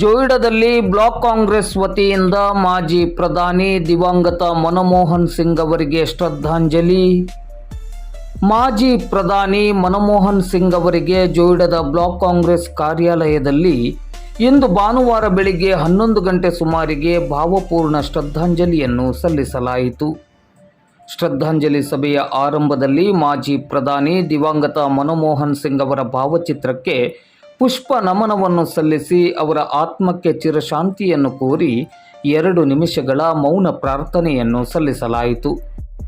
ಜೋಯಿಡಾದಲ್ಲಿ block Congress ವತಿಯಿಂದ ಮಾಜಿ ಪ್ರಧಾನಿ ದಿವಂಗತ ಮನಮೋಹನ್ ಸಿಂಗ್ ಅವರಿಗೆ ಶ್ರದ್ಧಾಂಜಲಿ. ಮಾಜಿ ಪ್ರಧಾನಿ ಮನಮೋಹನ್ ಸಿಂಗ್ ಅವರಿಗೆ ಜೋಯಿಡದ ಬ್ಲಾಕ್ ಕಾಂಗ್ರೆಸ್ ಕಾರ್ಯಾಲಯದಲ್ಲಿ ಇಂದು ಭಾನುವಾರ ಬೆಳಿಗ್ಗೆ ಹನ್ನೊಂದು ಗಂಟೆ ಸುಮಾರಿಗೆ ಭಾವಪೂರ್ಣ ಶ್ರದ್ಧಾಂಜಲಿಯನ್ನು ಸಲ್ಲಿಸಲಾಯಿತು. ಶ್ರದ್ಧಾಂಜಲಿ ಸಭೆಯ ಆರಂಭದಲ್ಲಿ ಮಾಜಿ ಪ್ರಧಾನಿ ದಿವಂಗತ ಮನಮೋಹನ್ ಸಿಂಗ್ ಅವರ ಭಾವಚಿತ್ರಕ್ಕೆ ಪುಷ್ಪ ನಮನವನ್ನು ಸಲ್ಲಿಸಿ ಅವರ ಆತ್ಮಕ್ಕೆ ಚಿರಶಾಂತಿಯನ್ನು ಕೋರಿ ಎರಡು ನಿಮಿಷಗಳ ಮೌನ ಪ್ರಾರ್ಥನೆಯನ್ನು ಸಲ್ಲಿಸಲಾಯಿತು.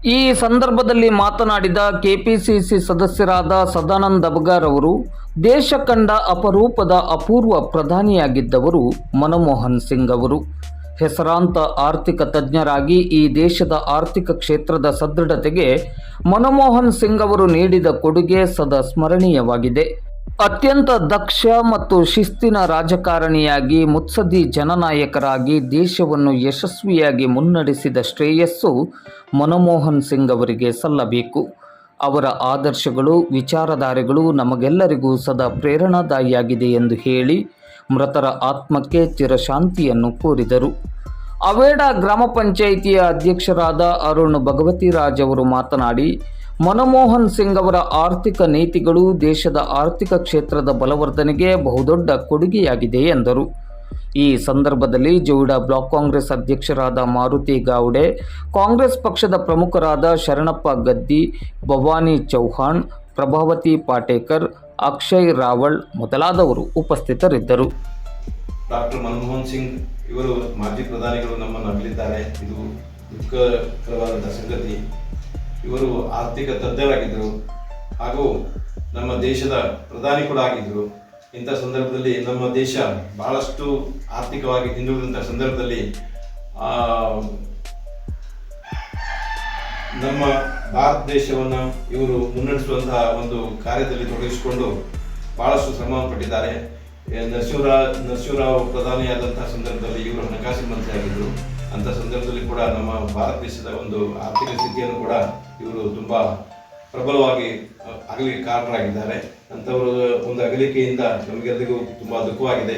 ಈ ಸಂದರ್ಭದಲ್ಲಿ ಮಾತನಾಡಿದ ಕೆಪಿಸಿಸಿ ಸದಸ್ಯರಾದ ಸದಾನಂದ ಅಬಗಾರ್ ಅವರು, ದೇಶ ಕಂಡ ಅಪರೂಪದ ಅಪೂರ್ವ ಪ್ರಧಾನಿಯಾಗಿದ್ದವರು ಮನಮೋಹನ್ ಸಿಂಗ್ ಅವರು. ಹೆಸರಾಂತ ಆರ್ಥಿಕ ತಜ್ಞರಾಗಿ ಈ ದೇಶದ ಆರ್ಥಿಕ ಕ್ಷೇತ್ರದ ಸದೃಢತೆಗೆ ಮನಮೋಹನ್ ಸಿಂಗ್ ಅವರು ನೀಡಿದ ಕೊಡುಗೆ ಸದಾ ಸ್ಮರಣೀಯವಾಗಿದೆ. ಅತ್ಯಂತ ದಕ್ಷ ಮತ್ತು ಶಿಸ್ತಿನ ರಾಜಕಾರಣಿಯಾಗಿ ಮುತ್ಸದಿ ಜನನಾಯಕರಾಗಿ ದೇಶವನ್ನು ಯಶಸ್ವಿಯಾಗಿ ಮುನ್ನಡೆಸಿದ ಶ್ರೇಯಸ್ಸು ಮನಮೋಹನ್ ಸಿಂಗ್ ಅವರಿಗೆ ಸಲ್ಲಬೇಕು. ಅವರ ಆದರ್ಶಗಳು, ವಿಚಾರಧಾರೆಗಳು ನಮಗೆಲ್ಲರಿಗೂ ಸದಾ ಪ್ರೇರಣಾದಾಯಿಯಾಗಿದೆ ಎಂದು ಹೇಳಿ ಮೃತರ ಆತ್ಮಕ್ಕೆ ಚಿರಶಾಂತಿಯನ್ನು ಕೋರಿದರು. ಅವೇಡ ಗ್ರಾಮ ಪಂಚಾಯಿತಿಯ ಅಧ್ಯಕ್ಷರಾದ ಅರುಣ್ ಭಗವತಿರಾಜ್ ಅವರು ಮಾತನಾಡಿ ಮನಮೋಹನ್ ಸಿಂಗ್ ಅವರ ಆರ್ಥಿಕ ನೀತಿಗಳು ದೇಶದ ಆರ್ಥಿಕ ಕ್ಷೇತ್ರದ ಬಲವರ್ಧನೆಗೆ ಬಹುದೊಡ್ಡ ಕೊಡುಗೆಯಾಗಿದೆ ಎಂದರು. ಈ ಸಂದರ್ಭದಲ್ಲಿ ಜೋಯಿಡಾ ಬ್ಲಾಕ್ ಕಾಂಗ್ರೆಸ್ ಅಧ್ಯಕ್ಷರಾದ ಮಾರುತಿ ಗಾವ್ಡೆ, ಕಾಂಗ್ರೆಸ್ ಪಕ್ಷದ ಪ್ರಮುಖರಾದ ಶರಣಪ್ಪ ಗದ್ದಿ, ಭವಾನಿ ಚೌಹಾಣ್, ಪ್ರಭಾವತಿ ಪಾಟೇಕರ್, ಅಕ್ಷಯ್ ರಾವಳ್ ಮೊದಲಾದವರು ಉಪಸ್ಥಿತರಿದ್ದರು. ಡಾಕ್ಟರ್ ಮನಮೋಹನ್ ಸಿಂಗ್ ಇವರು ಮಾಜಿ ಪ್ರಧಾನಿಗಳು ನಮ್ಮನ್ನು ಅಗಲಿದ್ದಾರೆ. ಇದು ದುಃಖಕರವಾದಂಥ ಸಂಗತಿ. ಇವರು ಆರ್ಥಿಕ ತಜ್ಞರಾಗಿದ್ದರು ಹಾಗೂ ನಮ್ಮ ದೇಶದ ಪ್ರಧಾನಿ ಕೂಡ ಆಗಿದ್ದರು. ಇಂಥ ಸಂದರ್ಭದಲ್ಲಿ ನಮ್ಮ ದೇಶ ಬಹಳಷ್ಟು ಆರ್ಥಿಕವಾಗಿ ಹಿಂದುಳಿದಂಥ ಸಂದರ್ಭದಲ್ಲಿ ನಮ್ಮ ಭಾರತ ದೇಶವನ್ನು ಇವರು ಮುನ್ನಡೆಸುವಂತಹ ಒಂದು ಕಾರ್ಯದಲ್ಲಿ ತೊಡಗಿಸಿಕೊಂಡು ಬಹಳಷ್ಟು ಶ್ರಮ ಪಟ್ಟಿದ್ದಾರೆ. ನರಸಿಂಹರಾವ್ ನರಸಿಂಹರಾವ್ ಪ್ರಧಾನಿಯಾದಂತಹ ಸಂದರ್ಭದಲ್ಲಿ ಇವರು ಹಣಕಾಸಿನ ಮಂತ್ರಿ ಅಂತ ಸಂದರ್ಭದಲ್ಲಿ ಕೂಡ ನಮ್ಮ ಭಾರತ ದೇಶದ ಒಂದು ಆರ್ಥಿಕ ಸ್ಥಿತಿಯನ್ನು ಕೂಡ ಇವರು ತುಂಬಾ ಪ್ರಬಲವಾಗಿ ಆಗಲಿ ಕಾರಣರಾಗಿದ್ದಾರೆ. ಅಂಥವರು ಒಂದು ಅಗಲಿಕೆಯಿಂದ ನಮಗೆಲ್ಲರಿಗೂ ತುಂಬಾ ದುಃಖವಾಗಿದೆ.